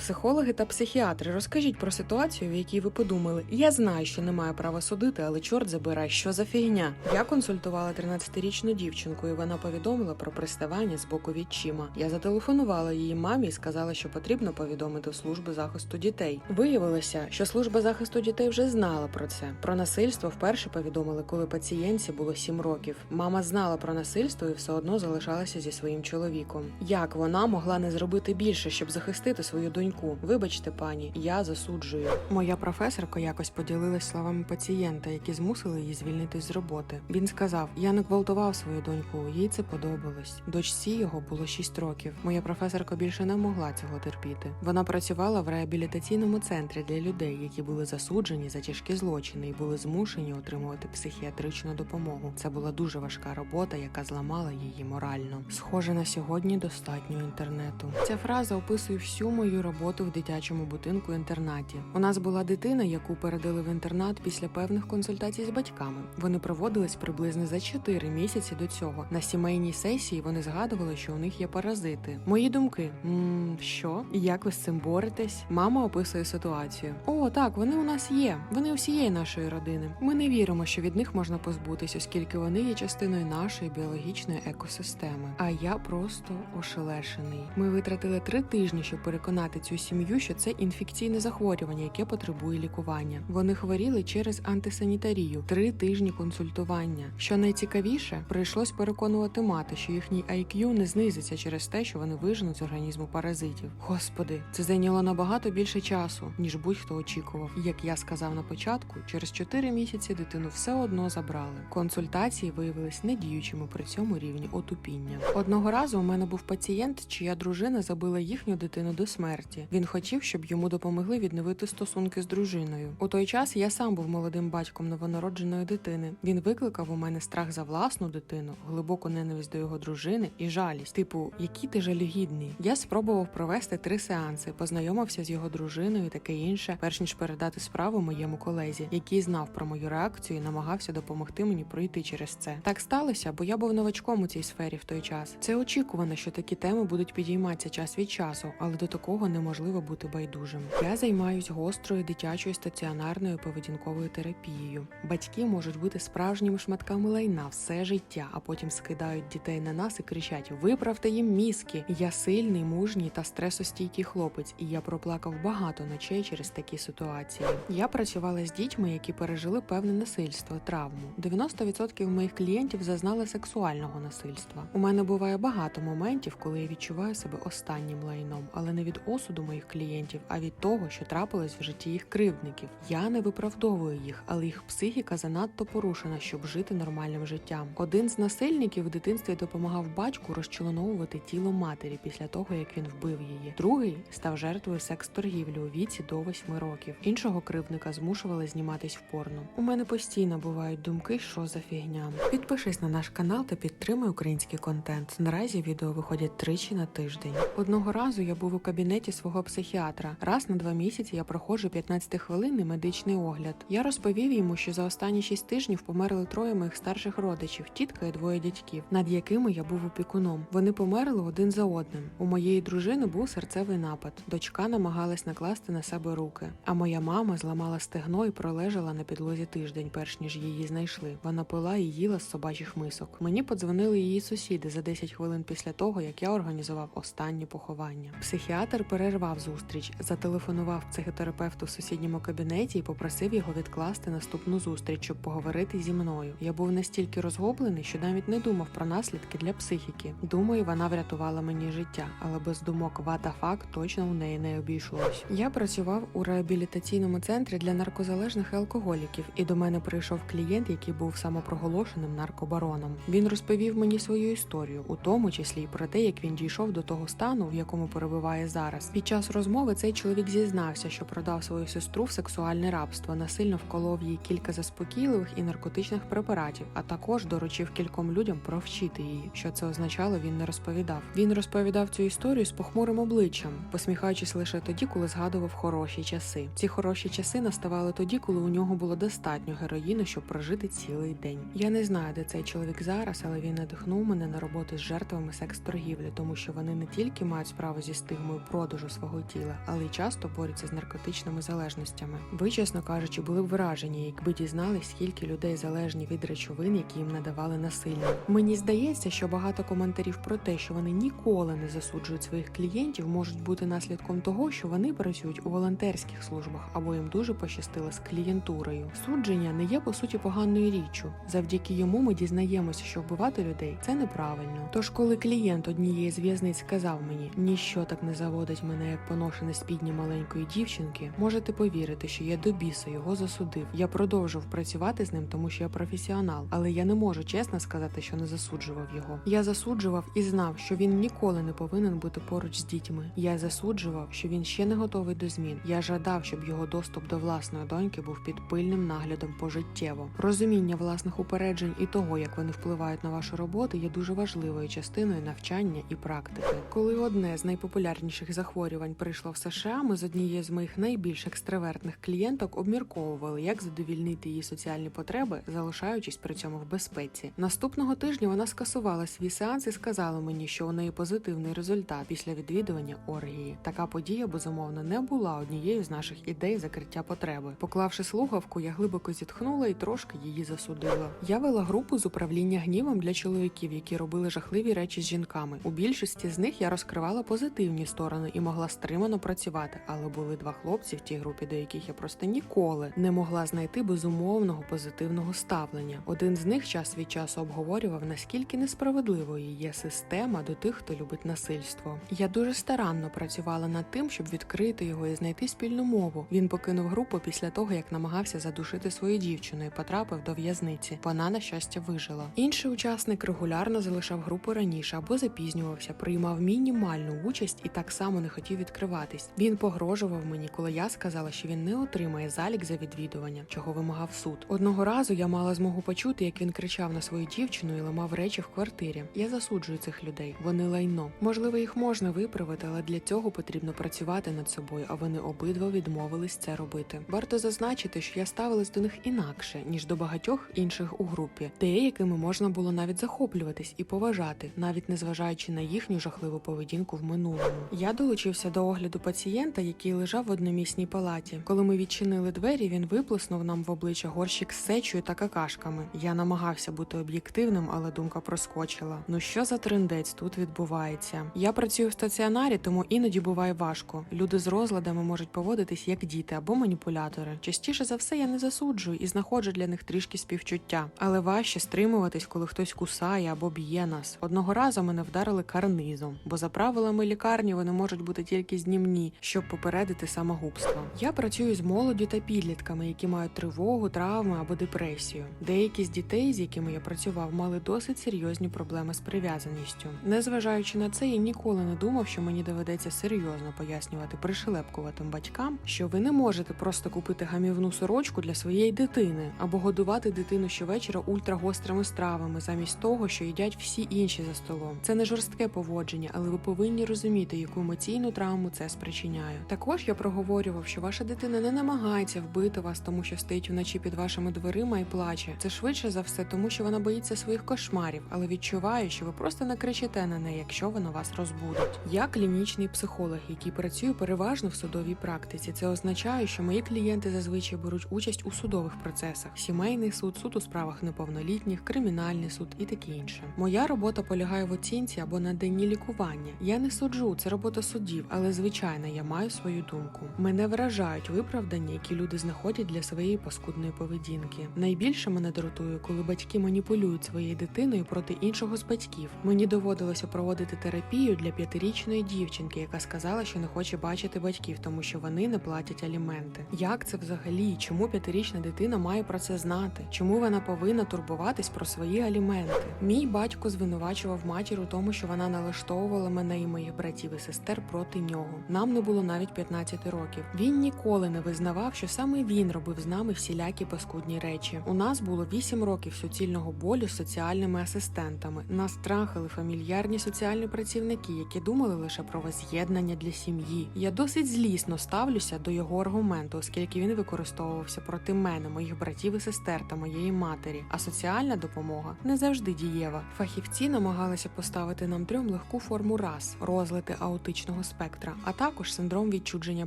Психологи та психіатри, розкажіть про ситуацію, в якій ви подумали. Я знаю, що не маю права судити, але чорт забирай, що за фігня. Я консультувала 13-річну дівчинку, і вона повідомила про приставання з боку відчима. Я зателефонувала її мамі і сказала, що потрібно повідомити службу захисту дітей. Виявилося, що служба захисту дітей вже знала про це. Про насильство вперше повідомили, коли пацієнтці було 7 років. Мама знала про насильство і все одно залишалася зі своїм чоловіком. Як вона могла не зробити більше, щоб захистити свою доньку? Вибачте, пані, я засуджую. Моя професорка якось поділилась словами пацієнта, які змусили її звільнитись з роботи. Він сказав: Я не гвалтував свою доньку, їй це подобалось. Дочці його було 6 років. Моя професорка більше не могла цього терпіти. Вона працювала в реабілітаційному центрі для людей, які були засуджені за тяжкі злочини і були змушені отримувати психіатричну допомогу. Це була дуже важка робота, яка зламала її морально. Схоже, на сьогодні достатньо інтернету. Ця фраза описує всю мою роботу в дитячому будинку інтернаті. У нас була дитина, яку передали в інтернат після певних консультацій з батьками. Вони проводились приблизно за 4 місяці до цього. На сімейній сесії вони згадували, що у них є паразити. Мої думки: м що і як ви з цим боретесь? Мама описує ситуацію. О, так, вони у нас є. Вони усієї нашої родини. Ми не віримо, що від них можна позбутись, оскільки вони є частиною нашої біологічної екосистеми. А я просто ошелешений. Ми витратили три тижні, щоб переконати цю сім'ю, що це інфекційне захворювання, яке потребує лікування. Вони хворіли через антисанітарію, три тижні консультування. Що найцікавіше, прийшлось переконувати мати, що їхній IQ не знизиться через те, що вони виженуть з організму паразитів. Господи, це зайняло набагато більше часу, ніж будь-хто очікував. Як я сказав на початку, через 4 місяці дитину все одно забрали. Консультації виявились недіючими при цьому рівні отупіння. Одного разу у мене був пацієнт, чия дружина забила їхню дитину до смерті. Він хотів, щоб йому допомогли відновити стосунки з дружиною. У той час я сам був молодим батьком новонародженої дитини. Він викликав у мене страх за власну дитину, глибоку ненависть до його дружини і жалість. Типу, який ти жалюгідний. Я спробував провести три сеанси, познайомився з його дружиною таке інше, перш ніж передати справу моєму колезі, який знав про мою реакцію і намагався допомогти мені пройти через це. Так сталося, бо я був новачком у цій сфері в той час. Це очікувано, що такі теми будуть підійматися час від часу, але до такого неможливо бути байдужим. Я займаюсь гострою дитячою стаціонарною поведінковою терапією. Батьки можуть бути справжніми шматками лайна все життя, а потім скидають дітей на нас і кричать: Виправте їм мізки. Я сильний, мужній та стресостійкий хлопець, і я проплакав багато ночей через такі ситуації. Я працювала з дітьми, які пережили певне насильство, травму. 90% моїх клієнтів зазнали сексуального насильства. У мене буває багато моментів, коли я відчуваю себе останнім лайном, але не від осуду моїх клієнтів, а від того, що трапилось в житті їх кривдників. Я не виправдовую їх, але їх психіка занадто порушена, щоб жити нормальним життям. Один з насильників в дитинстві допомагав батьку розчленовувати тіло матері після того, як він вбив її. Другий став жертвою секс-торгівлі у віці до 8 років. Іншого кривдника змушували зніматись в порно. У мене постійно бувають думки, що за фігня. Підпишись на наш канал та підтримай український контент. Наразі відео виходять тричі на тиждень. Одного разу я був у кабінеті свого психіатра. Раз на два місяці я проходжу 15-хвилинний медичний огляд. Я розповів йому, що за останні 6 тижнів померли троє моїх старших родичів, тітка і двоє дядьків, над якими я був опікуном. Вони померли один за одним. У моєї дружини був серцевий напад. Дочка намагалась накласти на себе руки. А моя мама зламала стегно і пролежала на підлозі тиждень, перш ніж її знайшли. Вона пила і їла з собачих мисок. Мені подзвонили її сусіди за 10 хвилин після того, як я організував останнє поховання. Психіатр перервав зустріч, зателефонував психотерапевту в сусідньому кабінеті і попросив його відкласти наступну зустріч, щоб поговорити зі мною. Я був настільки розгублений, що навіть не думав про наслідки для психіки. Думаю, вона врятувала мені життя, але без думок вата факт точно у неї не обійшлось. Я працював у реабілітаційному центрі для наркозалежних і алкоголіків, і до мене прийшов клієнт, який був самопроголошеним наркобароном. Він розповів мені свою історію, у тому числі й про те, як він дійшов до того стану, в якому перебуває зараз. Під час розмови цей чоловік зізнався, що продав свою сестру в сексуальне рабство, насильно вколов їй кілька заспокійливих і наркотичних препаратів, а також доручив кільком людям провчити її. Що це означало, він не розповідав. Він розповідав цю історію з похмурим обличчям, посміхаючись лише тоді, коли згадував хороші часи. Ці хороші часи наставали тоді, коли у нього було достатньо героїну, щоб прожити цілий день. Я не знаю, де цей чоловік зараз, але він надихнув мене на роботу з жертвами секс-торгівлі, тому що вони не тільки мають справу зі стигмою продажу свого тіла, але й часто борються з наркотичними залежностями. Ви, чесно кажучи, були б вражені, якби дізнались, скільки людей залежні від речовин, які їм надавали насильно. Мені здається, що багато коментарів про те, що вони ніколи не засуджують своїх клієнтів, можуть бути наслідком того, що вони працюють у волонтерських службах або їм дуже пощастило з клієнтурою. Судження не є по суті поганою річчю. Завдяки йому ми дізнаємося, що вбивати людей це неправильно. Тож, коли клієнт однієї з в'язниць сказав мені, ніщо так не заводить мене, як поношене спідні маленької дівчинки, можете повірити, що я до біса його засудив. Я продовжив працювати з ним, тому що я професіонал, але я не можу чесно сказати, що не засуджував його. Я засуджував і знав, що він ніколи не повинен бути поруч з дітьми. Я засуджував, що він ще не готовий до змін. Я жадав, щоб його доступ до власної доньки був під пильним наглядом пожиттєво. Розуміння власних упереджень і того, як вони впливають на вашу роботу, є дуже важливою частиною навчання і практики. Коли одне з найпопулярніших захворювань прийшло в США, ми з однією з моїх найбільш екстравертних клієнток обмірковували, як задовільнити її соціальні потреби, залишаючись при цьому в безпеці. Наступного тижня вона скасувала свій сеанс і сказала мені, що у неї позитивний результат після відвідування оргії. Така подія безумовно не була однією з наших ідей закриття потреби. Поклавши слухавку, я глибоко зітхнула і трошки її засудила. Я вела групу з управління гнівом для чоловіків, які робили жахливі речі з жінками. У більшості з них я розкривала позитивні сторони і могла стримано працювати, але були два хлопці в тій групі, до яких я просто ніколи не могла знайти безумовного позитивного ставлення. Один з них час від часу обговорював, наскільки несправедливою є система до тих, хто любить насильство. Я дуже старанно працювала над тим, щоб відкрити його і знайти спільну мову. Він покинув групу після того, як намагався задушити свою дівчину і потрапив до в'язниці. Вона на щастя вижила. Інший учасник регулярно залишав групу раніше або запізнювався, приймав мінімальну участь і так само не хотів відкриватись. Він погрожував мені, коли я сказала, що він не отримає залік за відвідування, чого вимагав суд. Одного разу я мала змогу почути, як він кричав на свою дівчину і ламав речі в квартирі. Я засуджую цих людей. Вони лайно. Можливо, їх можна виправити, але для цього потрібно працювати над собою. А вони обидва відмовились це робити. Варто зазначити, що я ставилась до них інакше ніж до багатьох інших у групі. Деякими можна було навіть захоплюватись і поважати, навіть незважаючи на їхню жахливу поведінку в минулому. Я долучився до огляду пацієнта, який лежав в одномісній палаті. Коли ми відчинили двері, він виплеснув нам в обличчя горщик з сечою та какашками. Я намагався бути об'єктивним, але думка проскочила. Ну що за трендець тут відбувається? Я працюю в стаціонарі, тому іноді буває важко. Люди з розладами можуть поводитись як діти або маніпулятори. Частіше за все я не засуджую і знаходжу для них трішки співчуття, але важче стримуватись, коли хтось кусає або б'є нас. Одного разу мене вдарили карнизом, бо за правилами лікарні вони можуть бути тільки знімні, щоб попередити самогубство. Я працюю з молоддю та підлітками, які мають тривогу, травми або депресію. Деякі з дітей, з якими я працював, мали досить серйозні проблеми з прив'язаністю. Незважаючи на це, я ніколи не думав, що мені доведеться серйозно пояснювати пришелепкуватим батькам, що ви не можете просто купити гамівну сорочку для своєї дитини або годувати дитину щовечора ультрагострими стравами, замість того, що їдять всі інші за столом. Це не жорстке поводження, але ви повинні розуміти, яку емоційну травму це спричиняє. Також я проговорював, що ваша дитина не намагається вбити вас, тому що стоїть вночі під вашими дверима і плаче. Це швидше за все, тому що вона боїться своїх кошмарів, але відчуває, що ви просто не кричите на неї, якщо вона вас розбудить. Я клінічний психолог, який працює переважно в судовій практиці. Це означає, що мої клієнти зазвичай беруть участь у судових процесах: сімейний суд, суд у справах неповнолітніх, кримінальний суд і таке інше. Моя робота полягає в оцінці або наданні лікування. Я не суджу, це робота судів, але звичайно я маю свою думку. Мене вражають виправдання, які люди знаходять для своєї паскудної поведінки. Найбільше мене дратує, коли батьки маніпулюють своєю дитиною проти іншого з батьків. Мені доводилося проводити терапію для п'ятирічної дівчинки, яка сказала, що не хоче бачити батьків, тому що вони не платять аліменти. Як це взагалі? Чому п'ятирічна дитина має про це знати? Чому вона повинна турбуватись про свої аліменти? Мій батько звинувачував матір у тому, що вона налаштовувала мене і моїх братів і сестер проти нього. Нам не було навіть 15 років. Він ніколи не визнавав, що саме він робив з нами всілякі паскудні речі. У нас було 8 років суцільного болю з соціальними асистентами. Нас трахали фамільярні соціальні працівники, які думали лише про воз'єднання для сім'ї. Я досить злісно ставлюся до його аргументу, оскільки він використовувався проти мене, моїх братів і сестер та моєї матері. А соціальна допомога не завжди дієва. Фахівці намагалися поставити нам трьом легку форму рас, розлити аутичного спектру спектра, а також синдром відчудження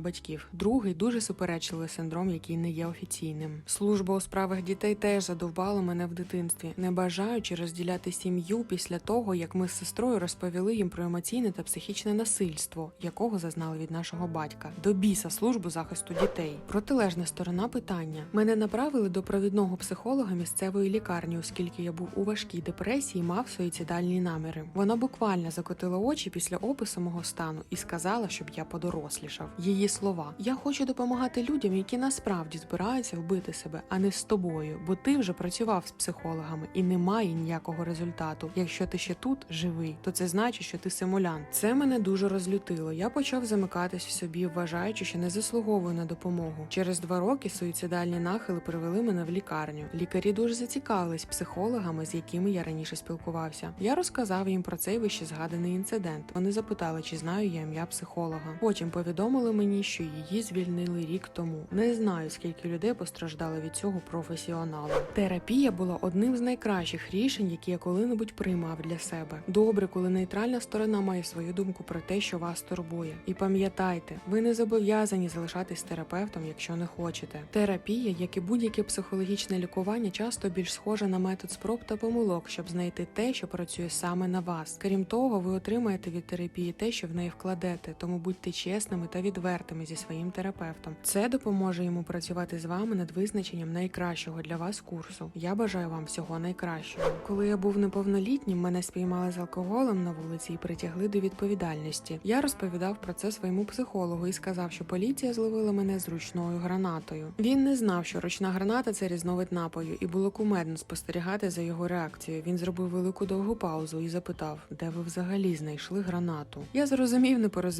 батьків. Другий дуже суперечливий синдром, який не є офіційним. Служба у справах дітей теж задовбала мене в дитинстві, не бажаючи розділяти сім'ю після того, як ми з сестрою розповіли їм про емоційне та психічне насильство, якого зазнали від нашого батька. До біса службу захисту дітей. Протилежна сторона питання. Мене направили до провідного психолога місцевої лікарні, оскільки я був у важкій депресії мав суїцидальні наміри. Вона буквально закотила очі після опису мого стану і сказала, щоб я подорослішав. Її слова: Я хочу допомагати людям, які насправді збираються вбити себе, а не з тобою, бо ти вже працював з психологами і немає ніякого результату. Якщо ти ще тут живий, то це значить, що ти симулянт. Це мене дуже розлютило. Я почав замикатись в собі, вважаючи, що не заслуговую на допомогу. Через два роки суїцидальні нахили привели мене в лікарню. Лікарі дуже зацікавились психологами, з якими я раніше спілкувався. Я розказав їм про цей вище згаданий інцидент. Вони запитали, чи знаю я ім'я психолога. Потім повідомили мені, що її звільнили рік тому. Не знаю, скільки людей постраждали від цього професіоналу. Терапія була одним з найкращих рішень, які я коли-небудь приймав для себе. Добре, коли нейтральна сторона має свою думку про те, що вас турбує. І пам'ятайте, ви не зобов'язані залишатись терапевтом, якщо не хочете. Терапія, як і будь-яке психологічне лікування, часто більш схожа на метод спроб та помилок, щоб знайти те, що працює саме на вас. Крім того, ви отримаєте від терапії те, що в неї вкладете, тому будьте чесними та відвертими зі своїм терапевтом. Це допоможе йому працювати з вами над визначенням найкращого для вас курсу. Я бажаю вам всього найкращого. Коли я був неповнолітнім, мене спіймали з алкоголем на вулиці і притягли до відповідальності. Я розповідав про це своєму психологу і сказав, що поліція зловила мене з ручною гранатою. Він не знав, що ручна граната це різновид напою, і було кумедно спостерігати за його реакцією. Він зробив велику довгу паузу і запитав, де ви взагалі знайшли гранату. Я зрозумів непорозуміння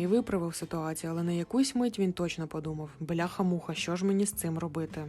і виправив ситуацію, але на якусь мить він точно подумав: бляха-муха, що ж мені з цим робити?